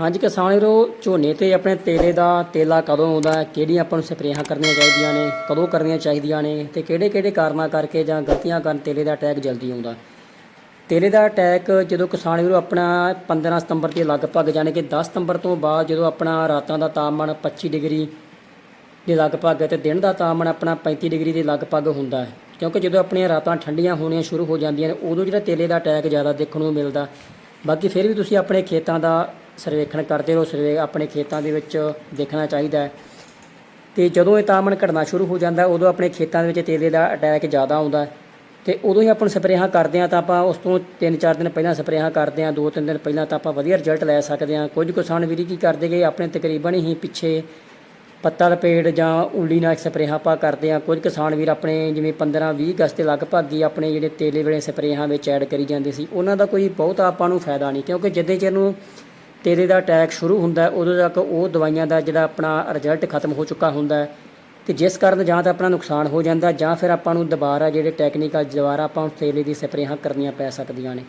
ਹਾਂਜੀ ਕਿਸਾਨ ਵੀਰੋ, ਝੋਨੇ ਤੇ ਆਪਣੇ ਤੇਲੇ ਦਾ ਤੇਲਾ ਕਦੋਂ ਆਉਂਦਾ ਕਿਹੜੀਆਂ ਆਪਾਂ ਨੂੰ ਸਪਰੇਹਾਂ ਕਰਨੀਆਂ ਚਾਹੀਦੀਆਂ ਨੇ? ਕਦੋਂ ਕਰਨੀਆਂ ਚਾਹੀਦੀਆਂ ਨੇ? ਤੇ ਕਿਹੜੇ ਕਿਹੜੇ ਕਾਰਨਾਂ ਕਰਕੇ ਜਾਂ ਗਲਤੀਆਂ ਕਾਰਨ ਤੇਲੇ ਦਾ ਅਟੈਕ ਜਲਦੀ ਆਉਂਦਾ? ਤੇਲੇ ਦਾ ਅਟੈਕ ਜਦੋਂ ਕਿਸਾਨ ਵੀਰੋ ਆਪਣਾ 15 ਸਤੰਬਰ ਦੇ ਲਗਭਗ ਜਾਣੀ ਕਿ 10 ਸਤੰਬਰ ਤੋਂ ਬਾਅਦ ਜਦੋਂ ਆਪਣਾ ਰਾਤਾਂ ਦਾ ਤਾਪਮਾਨ 25 ਡਿਗਰੀ ਦੇ ਲਗਭਗ ਹੈ ਤੇ ਦਿਨ ਦਾ ਤਾਪਮਾਨ ਆਪਣਾ 35 ਡਿਗਰੀ ਦੇ ਲਗਭਗ ਹੁੰਦਾ ਹੈ। ਕਿਉਂਕਿ ਜਦੋਂ ਆਪਣੀਆਂ ਰਾਤਾਂ ਠੰਡੀਆਂ ਹੋਣੀਆਂ ਸ਼ੁਰੂ ਹੋ ਜਾਂਦੀਆਂ ਨੇ, ਉਦੋਂ ਜਿਹੜਾ ਤੇਲੇ ਦਾ ਅਟੈਕ ਜ਼ਿਆਦਾ ਦੇਖਣ ਨੂੰ ਮਿਲਦਾ। ਬਾਕੀ ਫਿਰ ਵੀ ਤੁਸੀਂ ਆਪਣੇ ਖੇਤਾਂ ਦਾ ਸਰਵੇਖਣ ਕਰਦੇ ਰਹੋ ਸਰਵੇ ਆਪਣੇ ਖੇਤਾਂ ਦੇ ਵਿੱਚ ਦੇਖਣਾ ਚਾਹੀਦਾ ਹੈ। ਤੇ ਜਦੋਂ ਇਹ ਤਾਪਮਾਨ ਘਟਣਾ ਸ਼ੁਰੂ ਹੋ ਜਾਂਦਾ, ਉਦੋਂ ਆਪਣੇ ਖੇਤਾਂ ਦੇ ਵਿੱਚ ਤੇਲੇ ਦਾ ਅਟੈਕ ਜ਼ਿਆਦਾ ਆਉਂਦਾ ਹੈ। ਤੇ ਉਦੋਂ ਹੀ ਆਪਾਂ ਸਪਰੇਹਾਂ ਕਰਦੇ ਹਾਂ ਤਾਂ ਆਪਾਂ ਉਸ ਤੋਂ 3-4 ਦਿਨ ਪਹਿਲਾਂ ਸਪਰੇਹਾਂ ਕਰਦੇ ਹਾਂ 2-3 ਦਿਨ ਪਹਿਲਾਂ ਤਾਂ ਆਪਾਂ ਵਧੀਆ ਰਿਜ਼ਲਟ ਲੈ ਸਕਦੇ ਹਾਂ। ਕੁਝ ਕਿਸਾਨ ਵੀਰੀ ਕੀ ਕਰਦੇ ਗਏ ਆਪਣੇ ਤਕਰੀਬਨ ਹੀ ਪਿੱਛੇ ਪੱਤਾ ਲਪੇੜ ਜਾਂ ਉਂਗਲੀ ਨਾਲ ਸਪਰੇਹਾਂ ਆਪਾਂ ਕਰਦੇ ਹਾਂ। ਕੁਝ ਕਿਸਾਨ ਵੀਰ ਆਪਣੇ ਜਿਵੇਂ 15-20 ਅਗਸਤ ਦੇ ਲਗਭਗ ਹੀ ਆਪਣੇ ਜਿਹੜੇ ਤੇਲੇ ਵਾਲੇ ਸਪਰੇਹਾਂ ਵਿੱਚ ਐਡ ਕਰੀ ਜਾਂਦੇ ਸੀ, ਉਹਨਾਂ ਦਾ ਕੋਈ ਬਹੁਤ ਆਪਾਂ ਨੂੰ ਫਾਇਦਾ ਨਹੀਂ, ਕਿਉਂਕਿ ਜਿੱਦੇ ਚਿਰ ਨੂੰ ਤੇਲੇ ਦਾ ਅਟੈਕ ਸ਼ੁਰੂ ਹੁੰਦਾ ਉਦੋਂ ਤੱਕ ਉਹ ਦਵਾਈਆਂ ਦਾ ਜਿਹੜਾ ਆਪਣਾ ਰਿਜ਼ਲਟ ਖਤਮ ਹੋ ਚੁੱਕਾ ਹੁੰਦਾ ਹੈ। ਤੇ ਜਿਸ ਕਾਰਨ ਜਾਂ ਤਾਂ ਆਪਣਾ ਨੁਕਸਾਨ ਹੋ ਜਾਂਦਾ ਜਾਂ ਫਿਰ ਆਪਾਂ ਨੂੰ ਦੁਬਾਰਾ ਜਿਹੜੇ ਟੈਕਨੀਕਲ ਦੁਬਾਰਾ ਆਪਾਂ ਨੂੰ ਤੇਲੇ ਦੀ ਸਪਰੇਹਾਂ ਕਰਨੀਆਂ ਪੈ ਸਕਦੀਆਂ ਨੇ।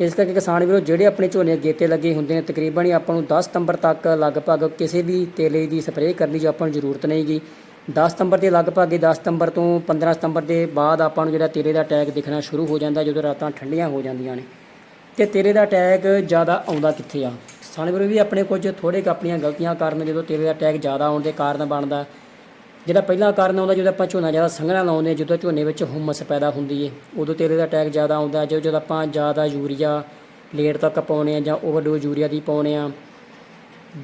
ਇਸ ਕਰਕੇ ਕਿਸਾਨ ਵੀਰੋ, ਜਿਹੜੇ ਆਪਣੇ ਝੋਨੇ ਅੱਗੇ ਲੱਗੇ ਹੁੰਦੇ ਨੇ, ਤਕਰੀਬਨ ਹੀ ਆਪਾਂ ਨੂੰ 10 ਸਤੰਬਰ ਤੱਕ ਲਗਭਗ ਕਿਸੇ ਵੀ ਤੇਲੇ ਦੀ ਸਪਰੇਅ ਕਰਨੀ ਦੀ ਆਪਾਂ ਨੂੰ ਜ਼ਰੂਰਤ ਨਹੀਂਗੀ 10 ਸਤੰਬਰ ਦੇ ਲਗਭਗ ਹੀ 10 ਸਤੰਬਰ ਤੋਂ 15 ਸਤੰਬਰ ਦੇ ਬਾਅਦ ਆਪਾਂ ਨੂੰ ਜਿਹੜਾ ਤੇਰੇ ਦਾ ਅਟੈਕ ਦਿਖਣਾ ਸ਼ੁਰੂ ਹੋ ਜਾਂਦਾ, ਜਦੋਂ ਰਾਤਾਂ ਠੰਡੀਆਂ ਹੋ ਜਾਂਦੀਆਂ ਨੇ। ਤੇ ਤੇਰੇ ਦਾ ਅਟੈਕ ਜ਼ਿਆਦਾ ਆਉਂਦਾ ਕਿੱਥੇ ਆ? ਕਿਸਾਨ ਵੀਰੋ ਵੀ ਆਪਣੇ ਕੁਝ ਥੋੜੇ ਕੁ ਆਪਣੀਆਂ ਗਲਤੀਆਂ ਕਾਰਨ ਜਦੋਂ ਤੇਰੇ ਦਾ ਅਟੈਕ ਜ਼ਿਆਦਾ ਆਉਣ ਦੇ ਕਾਰਨ ਬਣਦਾ। ਜਿਹੜਾ ਪਹਿਲਾ ਕਾਰਨ ਆਉਂਦਾ ਜਦੋਂ ਆਪਾਂ ਝੋਨਾ ਜ਼ਿਆਦਾ ਸੰਘਣਾ ਲਾਉਂਦੇ ਹਾਂ, ਜਦੋਂ ਝੋਨੇ ਵਿੱਚ ਹੁਮਸ ਪੈਦਾ ਹੁੰਦੀ ਏ ਉਦੋਂ ਤੇਰੇ ਦਾ ਅਟੈਕ ਜ਼ਿਆਦਾ ਆਉਂਦਾ। ਜਦੋਂ ਜਦੋਂ ਆਪਾਂ ਜ਼ਿਆਦਾ ਯੂਰੀਆ ਲੇਟ ਤੱਕ ਪਾਉਣੇ ਆ ਜਾਂ ਓਵਰਡੋਜ਼ ਯੂਰੀਆ ਦੀ ਪਾਉਣੇ ਆ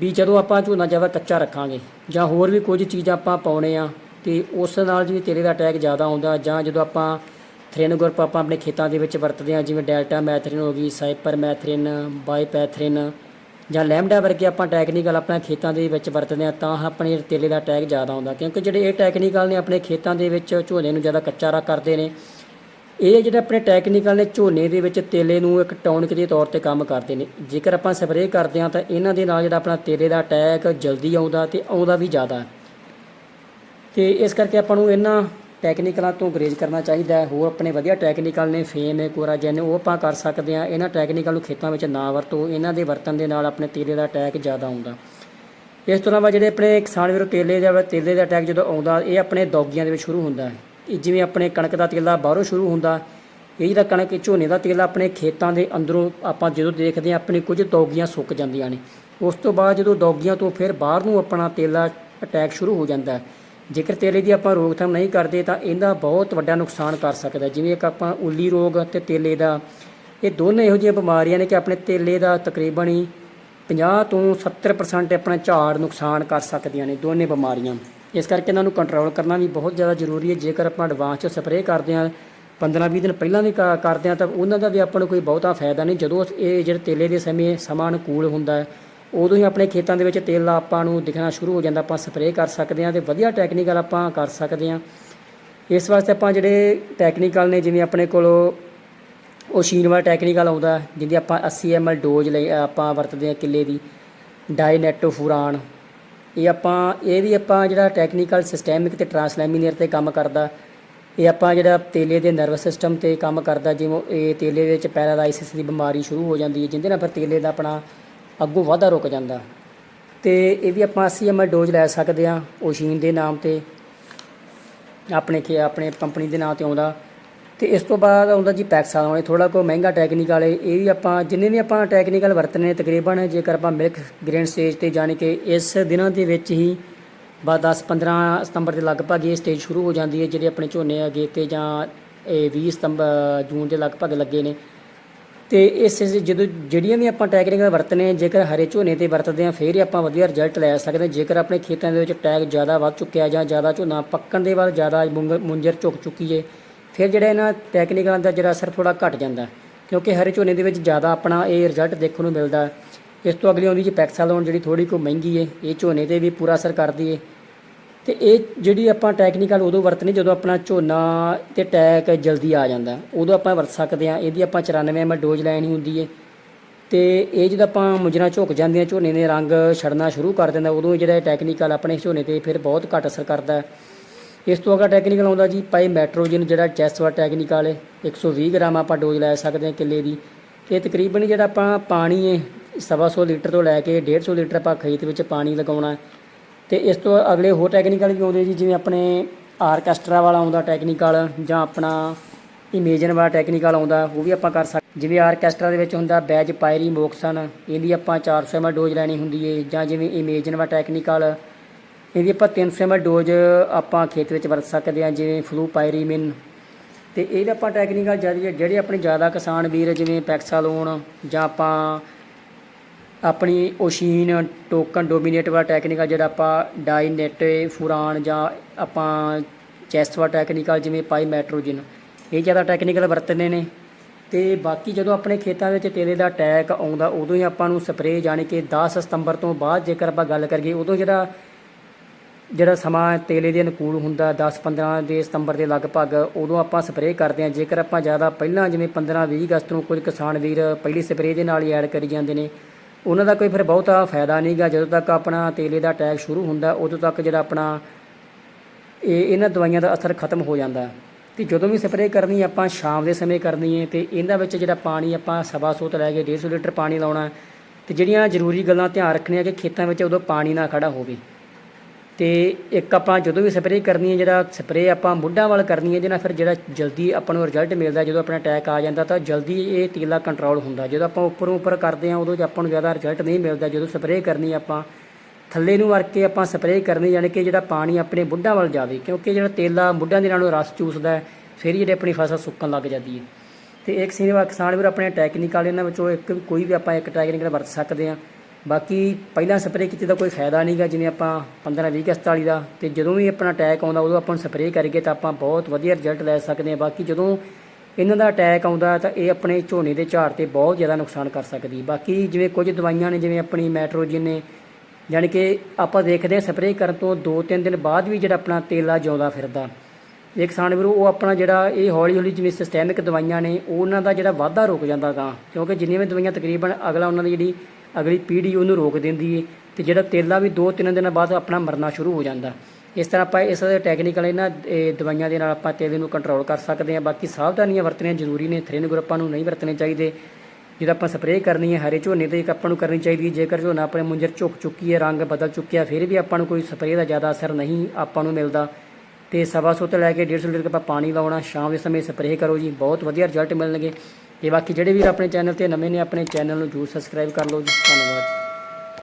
ਵੀ ਜਦੋਂ ਆਪਾਂ ਝੋਨਾ ਜ਼ਿਆਦਾ ਕੱਚਾ ਰੱਖਾਂਗੇ ਜਾਂ ਹੋਰ ਵੀ ਕੁਝ ਚੀਜ਼ਾਂ ਆਪਾਂ ਪਾਉਣੇ ਆ ਤੇ ਉਸ ਨਾਲ ਜਿਵੇਂ ਤੇਰੇ ਦਾ ਅਟੈਕ ਜ਼ਿਆਦਾ ਆਉਂਦਾ ਜਾਂ ਜਦੋਂ ਆਪਾਂ ਥ੍ਰੇਨ ਗਰੁੱਪ ਆਪਾਂ ਆਪਣੇ ਖੇਤਾਂ ਦੇ ਵਿੱਚ ਵਰਤਦੇ ਆ ਜਿਵੇਂ ਡੈਲਟਾ ਮੈਥਰਿਨ ਹੋ ਗਈ ਸਾਈਪਰ ਮੈਥਰਿਨ ਬਾਈਪੈਥਰਿਨ ਜਾਂ ਲੈਮਡਾ ਵਰਗੇ ਆਪਾਂ ਟੈਕਨੀਕਲ ਆਪਣਾ ਖੇਤਾਂ ਦੇ ਵਿੱਚ ਵਰਤਦੇ ਆ ਤਾਂ ਆਪਣੇ ਤੇਲੇ ਦਾ ਅਟੈਕ ਜ਼ਿਆਦਾ ਆਉਂਦਾ, ਕਿਉਂਕਿ ਜਿਹੜੇ ਇਹ ਟੈਕਨੀਕਲ ਨੇ ਆਪਣੇ ਖੇਤਾਂ ਦੇ ਵਿੱਚ ਝੋਨੇ ਨੂੰ ਜ਼ਿਆਦਾ ਕੱਚਾ ਰੱਖ ਕਰਦੇ ਨੇ ਇਹ ਜਿਹੜੇ ਆਪਣੇ ਟੈਕਨੀਕਲ ਨੇ, ਝੋਨੇ ਦੇ ਵਿੱਚ ਤੇਲੇ ਨੂੰ ਇੱਕ ਟੌਨਿਕ ਦੇ ਤੌਰ ਤੇ ਕੰਮ ਕਰਦੇ ਨੇ ਜੇਕਰ ਆਪਾਂ ਸਪਰੇਅ ਕਰਦੇ ਹਾਂ, ਤਾਂ ਇਹਨਾਂ ਦੇ ਨਾਲ ਜਿਹੜਾ ਆਪਣਾ ਤੇਲੇ ਦਾ ਅਟੈਕ ਜਲਦੀ ਆਉਂਦਾ ਤੇ ਆਉਂਦਾ ਵੀ ਜ਼ਿਆਦਾ ਹੈ। ਤੇ ਇਸ ਕਰਕੇ ਆਪਾਂ ਨੂੰ ਇਹਨਾਂ ਟੈਕਨੀਕਲਾਂ ਤੋਂ ਗਰੇਜ ਕਰਨਾ ਚਾਹੀਦਾ ਹੈ। ਹੋਰ ਆਪਣੇ ਵਧੀਆ ਟੈਕਨੀਕਲ ਨੇ, ਫੇਮ ਹੈ ਕੋਰਾਜਨ ਉਹ ਆਪਾਂ ਕਰ ਸਕਦੇ ਹਾਂ। ਇਹਨਾਂ ਟੈਕਨੀਕਲ ਨੂੰ ਖੇਤਾਂ ਵਿੱਚ ਨਾ ਵਰਤੋ, ਇਹਨਾਂ ਦੇ ਵਰਤਨ ਦੇ ਨਾਲ ਆਪਣੇ ਤੇਲੇ ਦਾ ਅਟੈਕ ਜ਼ਿਆਦਾ ਆਉਂਦਾ ਇਸ ਤੋਂ ਇਲਾਵਾ ਜਿਹੜੇ ਆਪਣੇ ਕਿਸਾਨ ਵੀਰੋ, ਤੇਲੇ ਦਾ ਤੇਲੇ ਦਾ ਅਟੈਕ ਜਦੋਂ ਆਉਂਦਾ, ਇਹ ਆਪਣੇ ਦੌਗੀਆਂ ਦੇ ਵਿੱਚ ਸ਼ੁਰੂ ਹੁੰਦਾ ਹੈ। ਜਿਵੇਂ ਆਪਣੇ ਕਣਕ ਦਾ ਤੇਲਾ ਬਾਹਰੋਂ ਸ਼ੁਰੂ ਹੁੰਦਾ, ਇਹ ਜਿਹੜਾ ਕਣਕ ਝੋਨੇ ਦਾ ਤੇਲਾ ਆਪਣੇ ਖੇਤਾਂ ਦੇ ਅੰਦਰੋਂ ਆਪਾਂ ਜਦੋਂ ਦੇਖਦੇ ਹਾਂ, ਆਪਣੇ ਕੁਝ ਦੌਗੀਆਂ ਸੁੱਕ ਜਾਂਦੀਆਂ ਨੇ। ਉਸ ਤੋਂ ਬਾਅਦ ਜਦੋਂ ਦੌਗੀਆਂ ਤੋਂ ਫਿਰ ਬਾਹਰ ਨੂੰ ਆਪਣਾ ਤੇਲਾ ਅਟੈਕ ਸ਼ੁਰੂ ਹੋ ਜਾਂਦਾ ਹੈ। ਜੇਕਰ ਤੇਲੇ ਦੀ ਆਪਾਂ ਰੋਕਥਾਮ ਨਹੀਂ ਕਰਦੇ ਤਾਂ ਇਹਦਾ ਬਹੁਤ ਵੱਡਾ ਨੁਕਸਾਨ ਕਰ ਸਕਦਾ ਜਿਵੇਂ ਇੱਕ ਆਪਾਂ ਉੱਲੀ ਰੋਗ ਅਤੇ ਤੇਲੇ ਦਾ, ਇਹ ਦੋਨੇ ਇਹੋ ਜਿਹੀਆਂ ਬਿਮਾਰੀਆਂ ਨੇ ਕਿ ਆਪਣੇ ਤੇਲੇ ਦਾ ਤਕਰੀਬਨ ਹੀ 50 ਤੋਂ 70% ਆਪਣਾ ਝਾੜ ਨੁਕਸਾਨ ਕਰ ਸਕਦੀਆਂ ਨੇ ਦੋਨੇ ਬਿਮਾਰੀਆਂ। ਇਸ ਕਰਕੇ ਇਹਨਾਂ ਨੂੰ ਕੰਟਰੋਲ ਕਰਨਾ ਵੀ ਬਹੁਤ ਜ਼ਿਆਦਾ ਜ਼ਰੂਰੀ ਹੈ। ਜੇਕਰ ਆਪਾਂ ਐਡਵਾਂਸ ਚ ਸਪਰੇਅ ਕਰਦੇ ਹਾਂ 15-20 ਦਿਨ ਪਹਿਲਾਂ ਵੀ ਕ- ਕਰਦੇ ਹਾਂ ਤਾਂ ਉਹਨਾਂ ਦਾ ਵੀ ਆਪਾਂ ਨੂੰ ਕੋਈ ਬਹੁਤਾ ਫਾਇਦਾ ਨਹੀਂ। ਜਦੋਂ ਇਹ ਜਿਹੜੇ ਤੇਲੇ ਦੇ ਸਮੇਂ ਸਮਾਂ ਅਨੁਕੂਲ ਹੁੰਦਾ ਹੈ ਉਦੋਂ ਹੀ ਆਪਣੇ ਖੇਤਾਂ ਦੇ ਵਿੱਚ ਤੇਲ ਆਪਾਂ ਨੂੰ ਦਿਖਣਾ ਸ਼ੁਰੂ ਹੋ ਜਾਂਦਾ, ਆਪਾਂ ਸਪਰੇਅ ਕਰ ਸਕਦੇ ਹਾਂ ਤੇ ਵਧੀਆ ਟੈਕਨੀਕਲ ਆਪਾਂ ਕਰ ਸਕਦੇ ਹਾਂ। ਇਸ ਵਾਸਤੇ ਆਪਾਂ ਜਿਹੜੇ ਟੈਕਨੀਕਲ ਨੇ, ਜਿਵੇਂ ਆਪਣੇ ਕੋਲ ਉਹ ਸ਼ੀਨ ਵਾਲਾ ਟੈਕਨੀਕਲ ਆਉਂਦਾ, ਜਿਹਦੀ ਆਪਾਂ 80 ml ਡੋਜ਼ ਲਈ ਆਪਾਂ ਵਰਤਦੇ ਹਾਂ ਕਿੱਲੇ ਦੀ ਡਾਈਨੈਟੋਫੁਰਾਨ ਇਹ ਆਪਾਂ, ਇਹ ਵੀ ਆਪਾਂ ਜਿਹੜਾ ਟੈਕਨੀਕਲ ਸਿਸਟੈਮਿਕ ਤੇ ਟ੍ਰਾਂਸਲੈਮੀਨੇਰ ਤੇ ਕੰਮ ਕਰਦਾ, ਇਹ ਆਪਾਂ ਜਿਹੜਾ ਤੇਲੇ ਦੇ ਨਰਵਸ ਸਿਸਟਮ ਤੇ ਕੰਮ ਕਰਦਾ, ਜਿਵੇਂ ਇਹ ਤੇਲੇ ਵਿੱਚ ਪੈਰਾਲਾਈਸਿਸ ਦੀ ਬਿਮਾਰੀ ਸ਼ੁਰੂ ਹੋ ਜਾਂਦੀ ਹੈ, ਜਿਹਦੇ ਨਾਲ ਫਿਰ ਤੇਲੇ ਦਾ ਆਪਣਾ ਅੱਗੋਂ ਵਾਧਾ ਰੁਕ ਜਾਂਦਾ। ਤੇ ਇਹ ਵੀ ਆਪਾਂ 80 ml ਡੋਜ਼ ਲੈ ਸਕਦੇ ਹਾਂ ਓਸ਼ੀਨ ਦੇ ਨਾਮ ਤੇ। ਆਪਣੇ ਕੇ ਆਪਣੇ ਕੰਪਨੀ ਦੇ ਨਾਂ ਤੇ ਆਉਂਦਾ। ਤੇ ਇਸ ਤੋਂ ਬਾਅਦ ਆਉਂਦਾ ਜੀ ਪੈਕਸਾ ਵਾਲੇ ਥੋੜਾ ਕੋ ਮਹਿੰਗਾ ਟੈਕਨੀਕਲ ਹੈ ਇਹ ਵੀ ਆਪਾਂ, ਜਿੰਨੇ ਵੀ ਆਪਾਂ ਟੈਕਨੀਕਲ ਵਰਤਨੇ ਨੇ, ਤਕਰੀਬਨ ਜੇਕਰ ਆਪਾਂ ਮਿਲਕ ਗ੍ਰੇਨ ਸਟੇਜ ਤੇ ਜਾਣੀ ਕਿ ਇਸ ਦਿਨਾਂ ਦੇ ਵਿੱਚ ਹੀ ਬਾ 10 15 ਸਤੰਬਰ ਦੇ ਲਗਭਗ ਇਹ ਸਟੇਜ ਸ਼ੁਰੂ ਹੋ ਜਾਂਦੀ ਹੈ, ਜਿਹੜੇ ਆਪਣੇ ਝੋਨੇ ਅਗੇ ਤੇ ਜਾਂ ਇਹ 20 ਸਤੰਬਰ, ਜੂਨ ਦੇ ਲਗਭਗ ਲੱਗੇ ਨੇ। ਤੇ ਇਸ ਜਦੋਂ ਜਿਹੜੀਆਂ ਵੀ ਆਪਾਂ ਟੈਕਨੀਕਲ ਵਰਤਨੇ ਜੇਕਰ ਹਰੇ ਝੋਨੇ ਤੇ ਵਰਤਦੇ ਆ, ਫਿਰ ਹੀ ਆਪਾਂ ਵਧੀਆ ਰਿਜ਼ਲਟ ਲੈ ਸਕਦੇ ਹਾਂ ਜੇਕਰ ਆਪਣੇ ਖੇਤਾਂ ਦੇ ਵਿੱਚ ਟੈਗ ਜ਼ਿਆਦਾ ਵੱਧ ਚੁੱਕਿਆ ਜਾਂ ਜ਼ਿਆਦਾ ਝੋਨਾ ਪੱਕਣ ਦੇ ਬਾਅਦ ਜ਼ਿਆਦਾ ਮੁੰਗ- ਮੁੰਜਰ ਝੁਕ ਚੁੱਕੀ ਏ, ਫਿਰ ਜਿਹੜਾ ਇਹਨਾਂ ਟੈਕਨੀਕਲਾਂ ਦਾ ਜਿਹੜਾ ਅਸਰ ਥੋੜਾ ਘਟ ਜਾਂਦਾ। ਕਿਉਂਕਿ ਹਰੇ ਝੋਨੇ ਦੇ ਵਿੱਚ ਜ਼ਿਆਦਾ ਆਪਣਾ ਇਹ ਰਿਜ਼ਲਟ ਦੇਖਣ ਨੂੰ ਮਿਲਦਾ। ਇਸ ਤੋਂ ਅਗਲੀ ਆਉਂਦੀ ਜੀ ਪੈਕਸਾਲੋਨ ਜਿਹੜੀ ਥੋੜੀ ਕੋ ਮਹਿੰਗੀ ਏ, ਇਹ ਝੋਨੇ ਤੇ ਵੀ ਪੂਰਾ ਅਸਰ ਕਰਦੀ ਏ। ਤੇ ਇਹ ਜਿਹੜੀ ਆਪਾਂ ਟੈਕਨੀਕਲ ਉਦੋਂ ਵਰਤਣੀ ਜਦੋਂ ਆਪਣਾ ਝੋਨਾ ਤੇ ਟੈਕ ਜਲਦੀ ਆ ਜਾਂਦਾ। ਉਦੋਂ ਆਪਾਂ ਵਰਤ ਸਕਦੇ ਆ ਇਹਦੀ ਆਪਾਂ 94 ml ਡੋਜ਼ ਲੈਣੀ ਹੁੰਦੀ ਏ। ਤੇ ਇਹ ਜਦੋਂ ਆਪਾਂ ਮੁਜਰਾ ਝੁਕ ਜਾਂਦੀਆਂ, ਝੋਨੇ ਦੇ ਰੰਗ ਛੜਨਾ ਸ਼ੁਰੂ ਕਰ ਦਿੰਦਾ, ਉਦੋਂ ਜਿਹੜਾ ਟੈਕਨੀਕਲ ਆਪਣੇ ਝੋਨੇ ਤੇ ਫਿਰ ਬਹੁਤ ਘੱਟ ਅਸਰ ਕਰਦਾ। ਇਸ ਤੋਂ ਅਗਲਾ ਟੈਕਨੀਕਲ ਆਉਂਦਾ ਜੀ ਪਾਈ ਮੈਟਰੋਜਨ ਜਿਹੜਾ ਚੈਸ ਵਾਲਾ ਟੈਕਨੀਕਲ ਹੈ 120 ਗ੍ਰਾਮ ਆਪਾਂ ਡੋਜ਼ ਲੈ ਸਕਦੇ ਹਾਂ ਕਿੱਲੇ ਦੀ। ਇਹ ਤਕਰੀਬਨ ਜਿਹੜਾ ਆਪਾਂ ਪਾਣੀ ਹੈ ਸਵਾ ਸੌ ਲੀਟਰ ਤੋਂ ਲੈ ਕੇ 150 ਲੀਟਰ ਆਪਾਂ ਖੇਤ ਵਿੱਚ ਪਾਣੀ ਲਗਾਉਣਾ। ਤੇ ਇਸ ਤੋਂ ਅਗਲੇ ਹੋਰ ਟੈਕਨੀਕਲ ਵੀ ਆਉਂਦੇ ਜੀ, ਜਿਵੇਂ ਆਪਣੇ ਆਰਕੈਸਟਰਾ ਵਾਲਾ ਆਉਂਦਾ ਟੈਕਨੀਕਲ ਜਾਂ ਆਪਣਾ ਇਮੇਜਨ ਵਾਲਾ ਟੈਕਨੀਕਲ ਆਉਂਦਾ, ਉਹ ਵੀ ਆਪਾਂ ਕਰ ਸਕਦੇ ਜਿਵੇਂ ਆਰਕੈਸਟਰਾ ਦੇ ਵਿੱਚ ਹੁੰਦਾ ਬੈਜ, ਪਾਇਰੀ, ਮੋਕਸਨ ਇਹਦੀ ਆਪਾਂ 400 ml ਡੋਜ਼ ਲੈਣੀ ਹੁੰਦੀ ਏ, ਜਾਂ ਜਿਵੇਂ ਇਮੇਜਨ ਵਾਲਾ ਟੈਕਨੀਕਲ ਇਹਦੀ ਆਪਾਂ 300 ml ਡੋਜ਼ ਆਪਾਂ ਖੇਤ ਵਿੱਚ ਵਰਤ ਸਕਦੇ ਹਾਂ, ਜਿਵੇਂ ਫਲੂ ਪਾਇਰੀਮਿਨ ਤੇ ਇਹਦੇ ਆਪਾਂ ਟੈਕਨੀਕਲ ਜਿਹੜੇ ਜਿਹੜੇ ਆਪਣੇ ਜ਼ਿਆਦਾ ਕਿਸਾਨ ਵੀਰ, ਜਿਵੇਂ ਪੈਕਸਾਲੋਨ ਜਾਂ ਆਪਾਂ ਆਪਣੀ ਓਸ਼ੀਨ ਟੋਕਨ ਡੋਮੀਨੇਟ ਵਾਲਾ ਟੈਕਨੀਕਲ ਜਿਹੜਾ ਆਪਾਂ ਡਾਈਨੇਟ ਫੁਰਾਨ ਜਾਂ ਆਪਾਂ ਚੈਸਟ ਵਾਲਾ ਟੈਕਨੀਕਲ ਜਿਵੇਂ ਪਾਈ ਮੈਟਰੋਜਨ, ਇਹ ਜ਼ਿਆਦਾ ਟੈਕਨੀਕਲ ਵਰਤਦੇ ਨੇ। ਤੇ ਬਾਕੀ ਜਦੋਂ ਆਪਣੇ ਖੇਤਾਂ ਵਿੱਚ ਤੇਲੇ ਦਾ ਅਟੈਕ ਆਉਂਦਾ, ਉਦੋਂ ਹੀ ਆਪਾਂ ਨੂੰ ਸਪਰੇਅ ਜਾਣੀ ਕਿ 10 ਸਤੰਬਰ ਤੋਂ ਬਾਅਦ ਜੇਕਰ ਆਪਾਂ ਗੱਲ ਕਰੀਏ, ਉਦੋਂ ਜਿਹੜਾ ਜਿਹੜਾ ਸਮਾਂ ਤੇਲੇ ਦੇ ਅਨੁਕੂਲ ਹੁੰਦਾ 10-15 ਦੇ ਸਤੰਬਰ ਦੇ ਲਗਭਗ, ਉਦੋਂ ਆਪਾਂ ਸਪਰੇਅ ਕਰਦੇ ਹਾਂ। ਜੇਕਰ ਆਪਾਂ ਜ਼ਿਆਦਾ ਪਹਿਲਾਂ ਜਿਵੇਂ 15-20 ਅਗਸਤ ਨੂੰ ਕੁਝ ਕਿਸਾਨ ਵੀਰ ਪਹਿਲੀ ਸਪਰੇਅ ਦੇ ਨਾਲ ਹੀ ਐਡ ਕਰੀ ਜਾਂਦੇ ਨੇ ਉਹਨਾਂ ਦਾ ਕੋਈ ਫਿਰ ਬਹੁਤਾ ਫਾਇਦਾ ਨਹੀਂਗਾ ਜਦੋਂ ਤੱਕ ਆਪਣਾ ਤੇਲੇ ਦਾ ਅਟੈਕ ਸ਼ੁਰੂ ਹੁੰਦਾ, ਉਦੋਂ ਤੱਕ ਜਿਹੜਾ ਆਪਣਾ ਇਹ ਇਹਨਾਂ ਦਵਾਈਆਂ ਦਾ ਅਸਰ ਖਤਮ ਹੋ ਜਾਂਦਾ ਤੇ ਜਦੋਂ ਵੀ ਸਪਰੇਅ ਕਰਨੀ, ਆਪਾਂ ਸ਼ਾਮ ਦੇ ਸਮੇਂ ਕਰਨੀ ਹੈ ਤੇ ਇਹਨਾਂ ਵਿੱਚ ਜਿਹੜਾ ਪਾਣੀ ਆਪਾਂ ਸਵਾ ਸੌ ਤੋਂ ਲੈ ਕੇ 150 ਲੀਟਰ ਪਾਣੀ ਲਾਉਣਾ ਹੈ। ਤੇ ਜਿਹੜੀਆਂ ਜ਼ਰੂਰੀ ਗੱਲਾਂ ਧਿਆਨ ਰੱਖਣੀਆਂ ਕਿ ਖੇਤਾਂ ਵਿੱਚ ਉਦੋਂ ਪਾਣੀ ਨਾ ਖੜਾ ਹੋਵੇ ਤੇ ਇੱਕ ਆਪਾਂ ਜਦੋਂ ਵੀ ਸਪਰੇਅ ਕਰਨੀ ਹੈ, ਜਿਹੜਾ ਸਪਰੇਅ ਆਪਾਂ ਮੁੱਢਾਂ ਵੱਲ ਕਰਨੀ ਹੈ ਜਿਹਨਾਂ ਫਿਰ ਜਿਹੜਾ ਜਲਦੀ ਆਪਾਂ ਨੂੰ ਰਿਜ਼ਲਟ ਮਿਲਦਾ ਜਦੋਂ ਆਪਣਾ ਅਟੈਕ ਆ ਜਾਂਦਾ ਤਾਂ ਜਲਦੀ ਇਹ ਤੀਲਾ ਕੰਟਰੋਲ ਹੁੰਦਾ ਜਦੋਂ ਆਪਾਂ ਉੱਪਰੋਂ ਉੱਪਰ ਕਰਦੇ ਹਾਂ, ਉਦੋਂ ਆਪਾਂ ਨੂੰ ਜ਼ਿਆਦਾ ਰਿਜ਼ਲਟ ਨਹੀਂ ਮਿਲਦਾ। ਜਦੋਂ ਸਪਰੇਅ ਕਰਨੀ ਆਪਾਂ, ਥੱਲੇ ਨੂੰ ਵਰ ਕੇ ਆਪਾਂ ਸਪਰੇਅ ਕਰਨੀ, ਯਾਨੀ ਕਿ ਜਿਹੜਾ ਪਾਣੀ ਆਪਣੇ ਮੁੱਢਾਂ ਵੱਲ ਜਾਵੇ, ਕਿਉਂਕਿ ਜਿਹੜਾ ਤੇਲਾ ਮੁੱਢਾਂ ਦੇ ਨਾਲੋਂ ਰਸ ਚੂਸਦਾ ਹੈ, ਫਿਰ ਜਿਹੜੀ ਆਪਣੀ ਫਸਲ ਸੁੱਕਣ ਲੱਗ ਜਾਂਦੀ ਹੈ। ਤੇ ਇੱਕ ਸੀਨੀਵਾ ਕਿਸਾਨ ਵੀਰ ਆਪਣੇ ਟੈਕਨੀਕਲ ਇਹਨਾਂ ਵਿੱਚੋਂ ਇੱਕ ਕੋਈ ਵੀ ਆਪਾਂ ਇੱਕ ਟੈਕਨੀਕਲ ਵਰਤ ਸਕਦੇ ਹਾਂ। ਬਾਕੀ ਪਹਿਲਾਂ ਸਪਰੇਅ ਕੀਤੇ ਦਾ ਕੋਈ ਫਾਇਦਾ ਨਹੀਂਗਾ ਜਿਵੇਂ ਆਪਾਂ 15 20 ਅਗਸਤ ਵਾਲੀ ਦਾ, ਤੇ ਜਦੋਂ ਵੀ ਆਪਣਾ ਅਟੈਕ ਆਉਂਦਾ, ਉਦੋਂ ਆਪਾਂ ਨੂੰ ਸਪਰੇਅ ਕਰਕੇ ਤਾਂ ਆਪਾਂ ਬਹੁਤ ਵਧੀਆ ਰਿਜ਼ਲਟ ਲੈ ਸਕਦੇ ਹਾਂ। ਬਾਕੀ ਜਦੋਂ ਇਹਨਾਂ ਦਾ ਅਟੈਕ ਆਉਂਦਾ ਤਾਂ ਇਹ ਆਪਣੇ ਝੋਨੇ ਦੇ ਝਾੜ ਤੇ ਬਹੁਤ ਜ਼ਿਆਦਾ ਨੁਕਸਾਨ ਕਰ ਸਕਦੀ ਬਾਕੀ ਜਿਵੇਂ ਕੁਝ ਦਵਾਈਆਂ ਨੇ, ਜਿਵੇਂ ਆਪਣੀ ਮੈਟਰੋਜਨ ਨੇ, ਯਾਨੀ ਕਿ ਆਪਾਂ ਦੇਖਦੇ ਹਾਂ ਸਪਰੇਅ ਕਰਨ ਤੋਂ 2-3 ਦਿਨ ਬਾਅਦ ਵੀ ਜਿਹੜਾ ਆਪਣਾ ਤੇਲਾ ਜਿਉਂਦਾ ਫਿਰਦਾ। ਇਹ ਕਿਸਾਨ ਵੀਰੋ, ਉਹ ਆਪਣਾ ਜਿਹੜਾ ਇਹ ਹੌਲੀ ਹੌਲੀ ਜਿਵੇਂ ਸਿਸਟੈਮਿਕ ਦਵਾਈਆਂ ਨੇ, ਉਹਨਾਂ ਦਾ ਜਿਹੜਾ ਵਾਧਾ ਰੁਕ ਜਾਂਦਾ ਤਾਂ, ਕਿਉਂਕਿ ਜਿੰਨੀਆਂ ਵੀ ਦਵਾਈਆਂ ਤਕਰੀਬਨ ਅਗਲਾ ਉਹਨਾਂ ਦੀ ਜਿਹੜੀ ਅਗਲੀ ਪੀੜ੍ਹੀ ਉਹਨੂੰ ਰੋਕ ਦਿੰਦੀ ਏ ਤੇ ਜਿਹੜਾ ਤੇਲਾ ਵੀ 2-3 ਦਿਨਾਂ ਬਾਅਦ ਆਪਣਾ ਮਰਨਾ ਸ਼ੁਰੂ ਹੋ ਜਾਂਦਾ। ਇਸ ਤਰ੍ਹਾਂ ਆਪਾਂ ਇਸ ਟੈਕਨੀਕਲ ਇਹਨਾਂ ਦਵਾਈਆਂ ਦੇ ਨਾਲ ਆਪਾਂ ਤੇਲ ਨੂੰ ਕੰਟਰੋਲ ਕਰ ਸਕਦੇ ਹਾਂ। ਬਾਕੀ ਸਾਵਧਾਨੀਆਂ ਵਰਤਣੀਆਂ ਜ਼ਰੂਰੀ ਨੇ, ਥ੍ਰਿਨ ਗਰੁੱਪਾਂ ਨੂੰ ਨਹੀਂ ਵਰਤਣੇ ਚਾਹੀਦੇ। ਜਦੋਂ ਆਪਾਂ ਸਪਰੇਅ ਕਰਨੀ ਹੈ, ਹਰੇ ਝੋਨੇ ਤੇ ਇੱਕ ਆਪਾਂ ਨੂੰ ਕਰਨੀ ਚਾਹੀਦੀ ਹੈ। ਜੇਕਰ ਝੋਨਾ ਆਪਣੇ ਮੁੰਜਰ ਝੁਕ ਚੁੱਕੀ ਹੈ, ਰੰਗ ਬਦਲ ਚੁੱਕਿਆ ਫਿਰ ਵੀ ਆਪਾਂ ਨੂੰ ਕੋਈ ਸਪਰੇਅ ਦਾ ਜ਼ਿਆਦਾ ਅਸਰ ਨਹੀਂ ਆਪਾਂ ਨੂੰ ਮਿਲਦਾ। ਤੇ ਸਵਾ ਸੌ ਤੋਂ ਲੈ ਕੇ 150 ਲੀਟਰ ਆਪਾਂ ਪਾਣੀ ਲਾਉਣਾ, ਸ਼ਾਮ ਦੇ ਸਮੇਂ ਸਪਰੇਅ ਕਰੋ ਜੀ। ਬਹੁਤ ਵਧੀਆ ਰਿਜ਼ਲਟ ਮਿਲਣਗੇ। ਤੇ ਬਾਕੀ ਜਿਹੜੇ ਵੀਰ ਆਪਣੇ ਚੈਨਲ ਤੇ ਨਵੇਂ ਨੇ, ਆਪਣੇ ਚੈਨਲ ਨੂੰ ਜਰੂਰ ਸਬਸਕ੍ਰਾਈਬ ਕਰ ਲਓ ਜੀ। ਧੰਨਵਾਦ